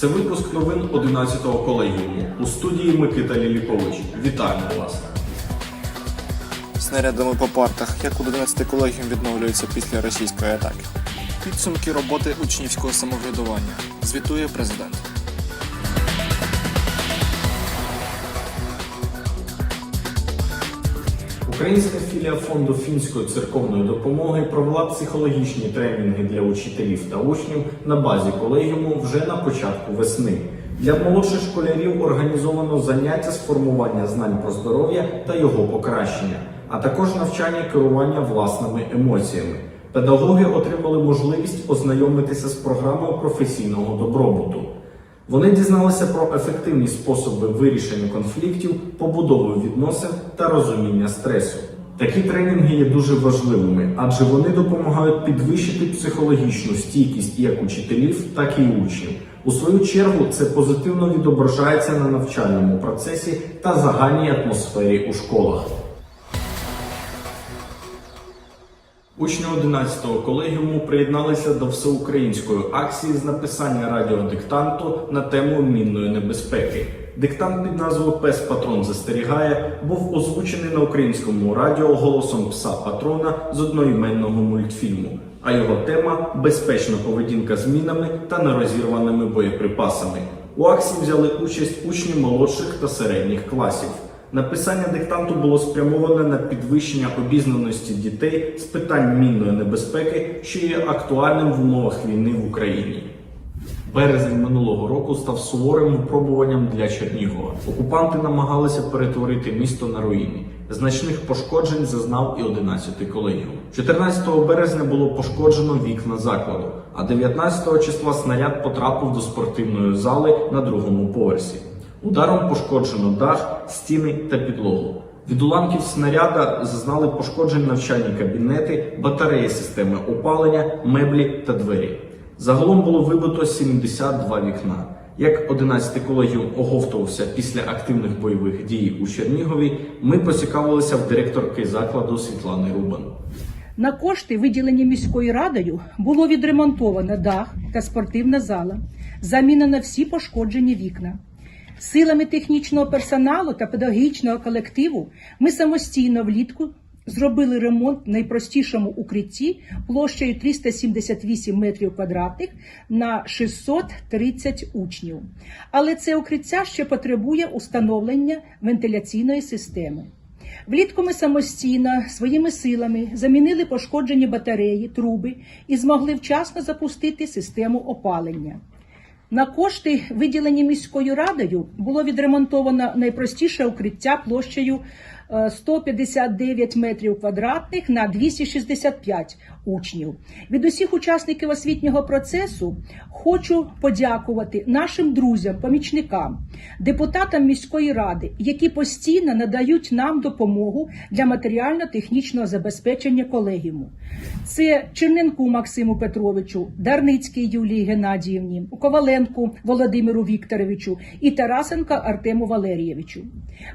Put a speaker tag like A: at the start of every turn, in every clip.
A: Це випуск новин 11-го колегіуму у студії Микита Лілікович. Вітаємо вас!
B: Снарядами по партах, як у 11 колегіум відновлюється після російської атаки. Підсумки роботи учнівського самоврядування. Звітує президент.
A: Українська філія фонду фінської церковної допомоги провела психологічні тренінги для учителів та учнів на базі колегіуму вже на початку весни. Для молодших школярів організовано заняття з формування знань про здоров'я та його покращення, а також навчання керування власними емоціями. Педагоги отримали можливість ознайомитися з програмою професійного добробуту. Вони дізналися про ефективні способи вирішення конфліктів, побудови відносин та розуміння стресу. Такі тренінги є дуже важливими, адже вони допомагають підвищити психологічну стійкість як учителів, так і учнів. У свою чергу це позитивно відображається на навчальному процесі та загальній атмосфері у школах. Учні 11-го колегіуму приєдналися до всеукраїнської акції з написання радіодиктанту на тему мінної небезпеки. Диктант під назвою Пес Патрон застерігає був озвучений на українському радіо голосом пса патрона з одноіменного мультфільму. А його тема безпечна поведінка з мінами та нерозірваними боєприпасами. У акції взяли участь учні молодших та середніх класів. Написання диктанту було спрямоване на підвищення обізнаності дітей з питань мінної небезпеки, що є актуальним в умовах війни в Україні. Березень минулого року став суворим випробуванням для Чернігова. Окупанти намагалися перетворити місто на руїни. Значних пошкоджень зазнав і 11-й колегіум. 14 березня було пошкоджено вікна закладу, а 19 числа снаряд потрапив до спортивної зали на другому поверсі. Ударом пошкоджено дах, стіни та підлогу. Від уламків снаряда зазнали пошкоджень навчальні кабінети, батареї системи опалення, меблі та двері. Загалом було вибито 72 вікна. Як 11 колегіум оговтувався після активних бойових дій у Чернігові, ми поцікавилися в директорки закладу Світлани Рубан.
C: На кошти, виділені міською радою, було відремонтовано дах та спортивна зала, замінено всі пошкоджені вікна. Силами технічного персоналу та педагогічного колективу ми самостійно влітку зробили ремонт в найпростішому укритті площею 378 метрів квадратних на 630 учнів. Але це укриття ще потребує установлення вентиляційної системи. Влітку ми самостійно своїми силами замінили пошкоджені батареї, труби і змогли вчасно запустити систему опалення. На кошти, виділені міською радою, було відремонтовано найпростіше укриття площею 159 метрів квадратних на 265 учнів. Від усіх учасників освітнього процесу хочу подякувати нашим друзям, помічникам, депутатам міської ради, які постійно надають нам допомогу для матеріально-технічного забезпечення колегіуму. Це Черненку Максиму Петровичу, Дарницькій Юлії Геннадіївні, Коваленку Володимиру Вікторовичу і Тарасенка Артему Валерійовичу.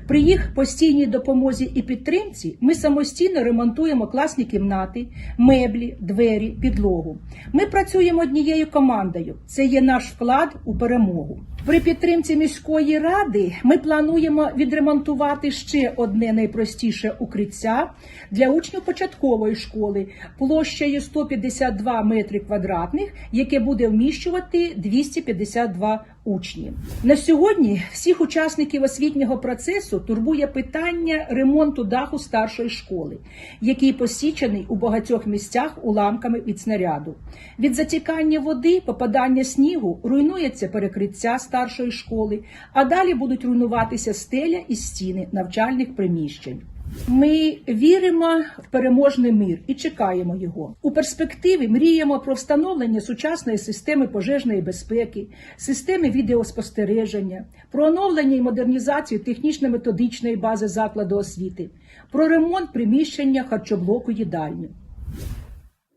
C: При їх постійній допомозі і підтримці ми самостійно ремонтуємо класні кімнати, меблі, двері, підлогу. Ми працюємо однією командою. Це є наш вклад у перемогу. При підтримці міської ради ми плануємо відремонтувати ще одне найпростіше укриття для учнів початкової школи площею 152 метри квадратних, яке буде вміщувати 252 учні. На сьогодні всіх учасників освітнього процесу турбує питання ремонту даху старшої школи, який посічений у багатьох місцях уламками від снаряду. Від затікання води, попадання снігу руйнується перекриття старшої школи, а далі будуть руйнуватися стеля і стіни навчальних приміщень. Ми віримо в переможний мир і чекаємо його. У перспективі мріємо про встановлення сучасної системи пожежної безпеки, системи відеоспостереження, про оновлення і модернізацію технічно-методичної бази закладу освіти, про ремонт приміщення харчоблоку їдальні.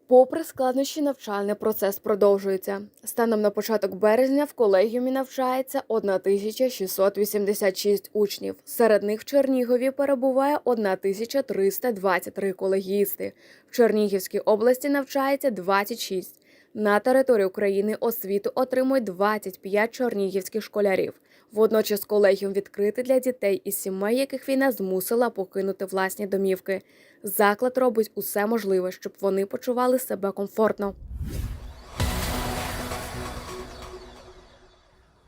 D: Попри складнощі, навчальний процес продовжується. Станом на початок березня в колегіумі навчається 1686 учнів. Серед них в Чернігові перебуває 1323 колегісти. В Чернігівській області навчається 26. На території України освіту отримують 25 чорнігівських школярів. Водночас колегіум відкритий для дітей із сімей, яких війна змусила покинути власні домівки. Заклад робить усе можливе, щоб вони почували себе комфортно.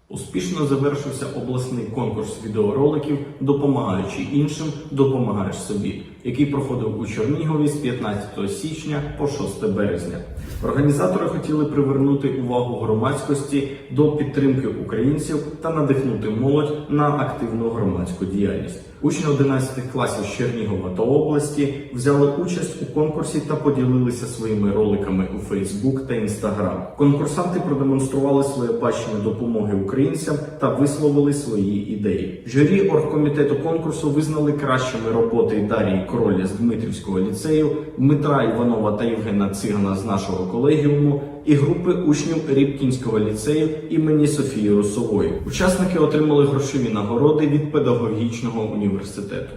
A: Успішно завершився обласний конкурс відеороликів Допомагаючи іншим, допомагаєш собі, який проходив у Чернігові з 15 січня по 6 березня. Організатори хотіли привернути увагу громадськості до підтримки українців та надихнути молодь на активну громадську діяльність. Учні 11 класів Чернігова та області взяли участь у конкурсі та поділилися своїми роликами у Facebook та Instagram. Конкурсанти продемонстрували своє бачення допомоги українцям та висловили свої ідеї. Журі оргкомітету конкурсу визнали кращими роботи Дарії Короля з Дмитрівського ліцею, Дмитра Іванова та Євгена Цигана з нашого колегіуму і групи учнів Рібкінського ліцею імені Софії Русової. Учасники отримали грошові нагороди від педагогічного університету.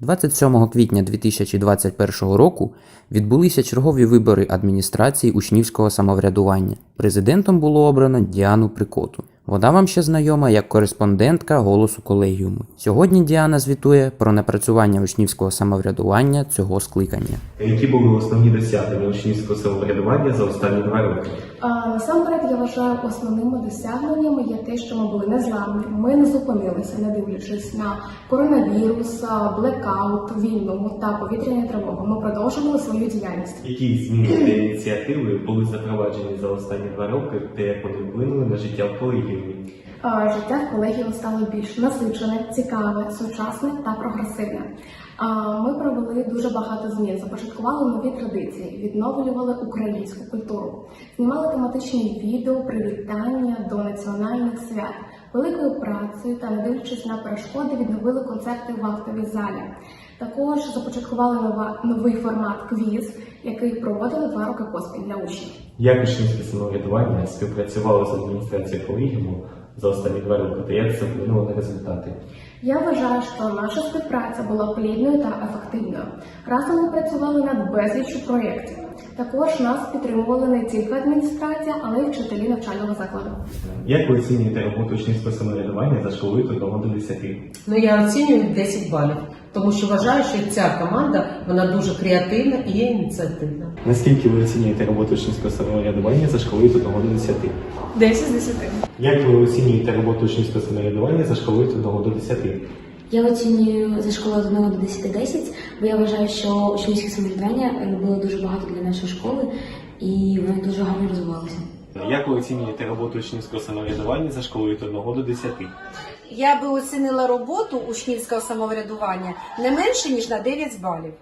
E: 27 квітня 2021 року відбулися чергові вибори адміністрації учнівського самоврядування. Президентом було обрано Діану Прикоту. Вона вам ще знайома як кореспондентка голосу колегіуму. Сьогодні Діана звітує про напрацювання учнівського самоврядування цього скликання.
F: Які були основні досягнення учнівського самоврядування за останні два роки?
G: А, Насамперед, я вважаю, основними досягненнями є те, що ми були незламні. Ми не зупинилися, не дивлячись на коронавірус, блекаут, війну та повітряні тривоги. Ми продовжували свою діяльність.
F: Які зміни та ініціативи були запроваджені за останні два роки, та як вони вплинули на життя в колегіумі?
G: Життя в колегіумі стало більш насичене, цікаве, сучасне та прогресивне. Ми провели дуже багато змін, започаткували нові традиції, відновлювали українську культуру, знімали тематичні відео, привітання до національних свят. Великою працею та не дивлячись на перешкоди, відновили концерти в актовій залі. Також започаткували нова, новий формат квіз, який проводили два роки поспіль для учнів.
F: Як учнівське самоврядування співпрацювало з адміністрацією колегіуму за останні два роки, та як це вплинуло на результати?
G: Я вважаю, що наша співпраця була плідною та ефективною. Разом ми працювали над безліччю проєктів. Також нас підтримували не тільки адміністрація, але й вчителі навчального закладу.
F: Як ви оцінюєте роботу учнівського самоврядування за школою від 1 до 10?
H: Ну я оцінюю 10 балів, тому що вважаю, що ця команда вона дуже креативна і є ініціативна.
F: Наскільки ви оцінюєте роботу учнівського самоврядування за школою від 1 до 10?
I: 10 з 10.
F: Як ви оцінюєте роботу учнівського самоврядування за школою від 1 до 10?
J: Я оцінюю за школою з 1 до 10 10, бо я вважаю, що учнівське самоврядування робило дуже багато для нашої школи і воно дуже гарно розвивалося.
F: Як ви оцінюєте роботу учнівського самоврядування за школою від 1 до 10?
K: Я би оцінила роботу учнівського самоврядування не менше ніж на 9 балів,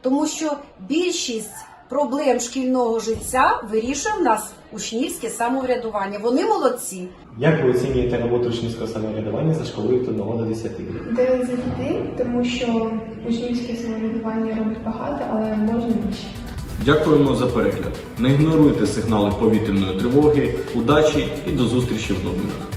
K: тому що більшість проблем шкільного життя вирішує в нас учнівське самоврядування. Вони молодці.
F: Як ви оцінюєте роботу учнівського самоврядування за школою від 1 до 10?
L: 9 з 10, тому що учнівське самоврядування робить багато, але можна більше.
A: Дякуємо за перегляд. Не ігноруйте сигнали повітряної тривоги, удачі і до зустрічі в новинах.